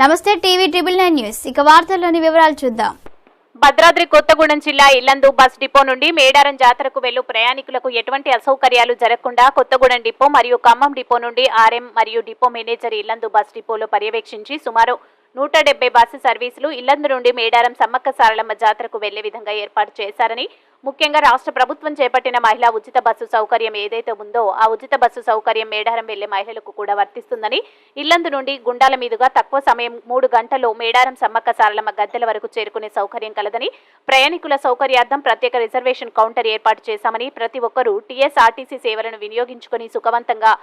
నమస్తే TV triple nine news. ఇక వార్తల్లోని వివరాలు చూద్దాం. భద్రాద్రి కొత్తగూడెం జిల్లా ఇల్లందు బస్ డిపో నుండి మేడారం జాతరకు వెళ్ళు ప్రయాణికులకు ఎటువంటి అసౌకర్యాలు జరగకుండా కొత్తగూడెం డిపో మరియు ఖమ్మం డిపో నుండి ఆర్ఎం మరియు డిపో మేనేజర్ ఇల్లందు బస్ డిపోలో పర్యవేక్షించి సుమారు నూట డెబ్బై బస్సు సర్వీసులు ఇల్లందు నుండి మేడారం సమ్మక్క సారలమ్మ జాతరకు వెళ్ళే విధంగా ఏర్పాటు చేశారని ముఖ్యంగా రాష్ట్ర ప్రభుత్వం చేపట్టిన మహిళా ఉచిత బస్సు సౌకర్యం ఏదైతే ఉందో ఆ ఉచిత బస్సు సౌకర్యం మేడారం వెళ్ళే మహిళలకు కూడా వర్తిస్తుందని ఇల్లందు నుండి గుండాల మీదుగా తక్కువ సమయం మూడు గంటల్లో మేడారం సమ్మక్క సారలమ్మ గద్దెల వరకు చేరుకునే సౌకర్యం కలదని ప్రయాణికుల సౌకర్యార్థం ప్రత్యేక రిజర్వేషన్ కౌంటర్ ఏర్పాటు చేశామని ప్రతి ఒక్కరూ టీఎస్ఆర్టీసీ సేవలను వినియోగించుకుని సుఖవంతంగా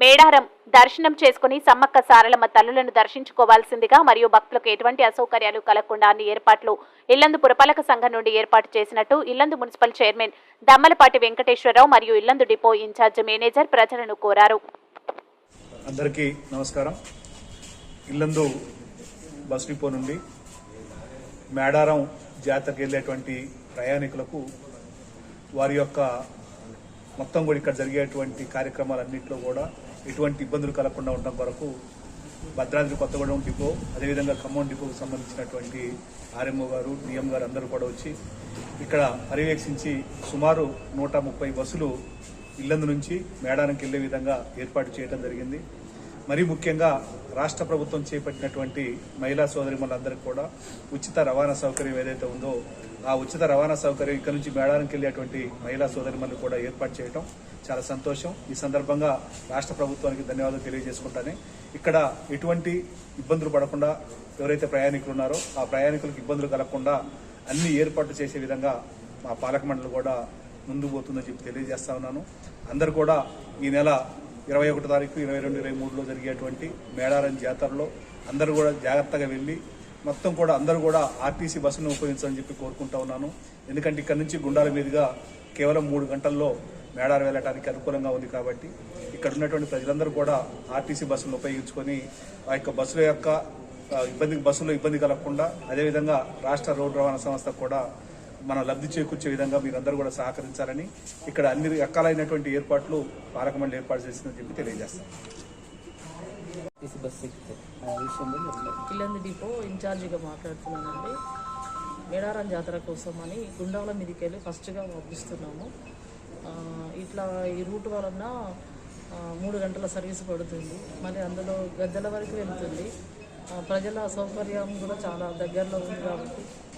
మేడారం దర్శనం చేసుకుని సమ్మక్క సారలమ్మ తల్లులను దర్శించుకోవాల్సిందిగా మరియు భక్తులకు ఎటువంటి అసౌకర్యాలు కలగకుండా అన్ని ఏర్పాట్లు ఇల్లందు పురపాలక సంఘం నుండి ఏర్పాటు చేసినట్టు ఇల్లందు మున్సిపల్ చైర్మన్ దమ్మలపాటి వెంకటేశ్వరరావు మరియు ఇల్లందు డిపో ఇన్ఛార్జ్ మేనేజర్ ప్రజలను కోరారు. అందరికీ నమస్కారం. ఇల్లందు బస్ డిపో నుండి మేడారం జాతరకి వెళ్ళేటువంటి ప్రయాణికులకు వారి యొక్క మొత్తం కూడా ఇక్కడ జరిగేటువంటి కార్యక్రమాలన్నింటిలో కూడా ఎటువంటి ఇబ్బందులు కలగకుండా ఉండడం కొరకు భద్రాద్రి కొత్తగూడెం డిపో అదేవిధంగా ఖమ్మం డిపోకు సంబంధించినటువంటి ఆర్ఎంఓ గారు డిఎం గారు అందరూ కూడా వచ్చి ఇక్కడ పర్యవేక్షించి సుమారు నూట ముప్పై బస్సులు ఇల్లందు నుంచి మేడారంకి వెళ్ళే విధంగా ఏర్పాటు చేయడం జరిగింది. మరీ ముఖ్యంగా రాష్ట్ర ప్రభుత్వం చేపట్టినటువంటి మహిళా సోదరిమణులందరికీ కూడా ఉచిత రవాణా సౌకర్యం ఏదైతే ఉందో ఆ ఉచిత రవాణా సౌకర్యం ఇక్కడ నుంచి మేడారంకి వెళ్ళేటువంటి మహిళా సోదరిమణులు కూడా ఏర్పాటు చేయడం చాలా సంతోషం. ఈ సందర్భంగా రాష్ట్ర ప్రభుత్వానికి ధన్యవాదాలు తెలియజేసుకుంటానే. ఇక్కడ ఎటువంటి ఇబ్బందులు పడకుండా ఎవరైతే ప్రయాణికులు ఉన్నారో ఆ ప్రయాణికులకు ఇబ్బందులు కలగకుండా అన్ని ఏర్పాట్లు చేసే విధంగా మా పాలక మండలి కూడా ముందు పోతుందని చెప్పి తెలియజేస్తా ఉన్నాను. అందరు కూడా ఈ నెల ఇరవై ఒకటి తారీఖు ఇరవై రెండు ఇరవై మూడులో జరిగేటువంటి మేడారం జాతరలో అందరూ కూడా జాగ్రత్తగా వెళ్ళి మొత్తం కూడా అందరూ కూడా ఆర్టీసీ బస్సును ఉపయోగించాలని చెప్పి కోరుకుంటా ఉన్నాను. ఎందుకంటే ఇక్కడ నుంచి గుండాల మీదుగా కేవలం మూడు గంటల్లో మేడారం వెళ్ళడానికి అనుకూలంగా ఉంది కాబట్టి ఇక్కడ ఉన్నటువంటి ప్రజలందరూ కూడా ఆర్టీసీ బస్సులను ఉపయోగించుకొని ఆ యొక్క బస్సుల యొక్క ఇబ్బంది బస్సులో ఇబ్బంది కలగకుండా అదేవిధంగా రాష్ట్ర రోడ్డు రవాణా సంస్థ కూడా మన లబ్ధి చేకూర్చే విధంగా మీరందరూ కూడా సహకరించాలని ఇక్కడ అన్ని రకాలైనటువంటి ఏర్పాట్లు పాలక మండలి ఏర్పాటు చేసిందని చెప్పి తెలియజేస్తాం. మీరు కిల్లెందు డిపో ఇన్ఛార్జిగా మాట్లాడుతున్నానండి. మేడారం జాతర కోసం అని గుండాల మీదకి వెళ్ళి ఫస్ట్గా పంపిస్తున్నాము. ఆ, ఇట్లా ఈ రూట్ వలన మూడు గంటల సర్వీస్ పడుతుంది. మళ్ళీ అందులో గద్దెల వరకు వెళ్తుంది. ప్రజల సౌకర్యం కూడా చాలా దగ్గరలో ఉంది కాబట్టి